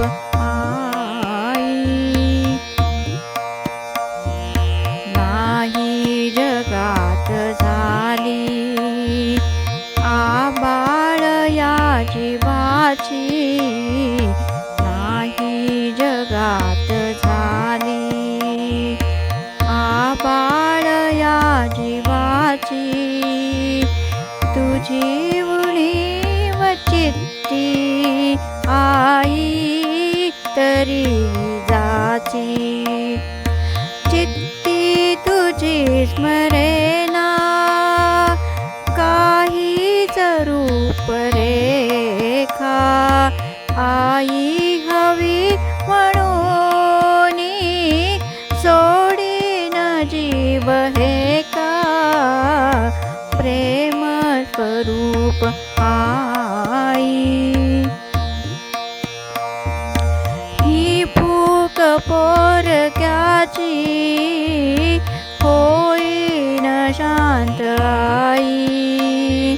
आई नाही जगात झाली आबाळ या जिवची नाही जगात झाली आबाळ या जीवाची तुझी जाची, चित्ती तुझी स्मरेना, काही रूप रेखा आई हवी म्हणून सोडीन जीव हे का प्रेम स्वरूप पोरक्याची होईन शांत आई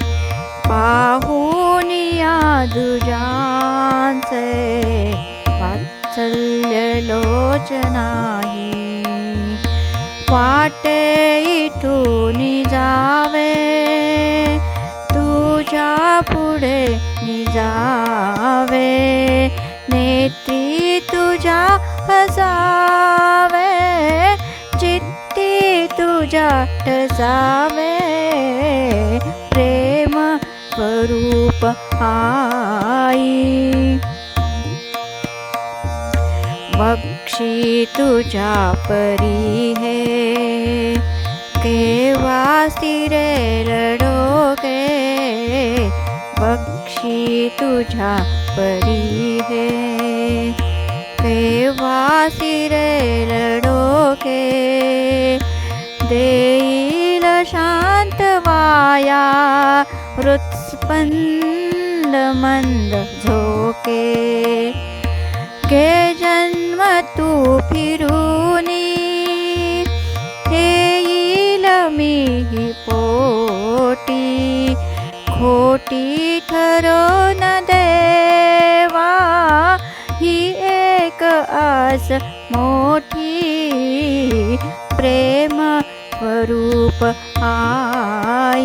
पाहूनी या दुजांचे वात्सल्य लोचनाई पाटे इथून जावे तुझ्या पुढे निजावे नेत्री तुझ्या हजावे जिते तुजाट जावे प्रेम स्वरूप आई बक्षी तुजा परी हे केवा सिरे लडो के बक्षी तुझा परी है रे लडोके देल शान्त वाया मंद झोके के जन्म तु फिरुनिलमि पोटी खोटी थरो न दे मोठी प्रेम स्वरूप आ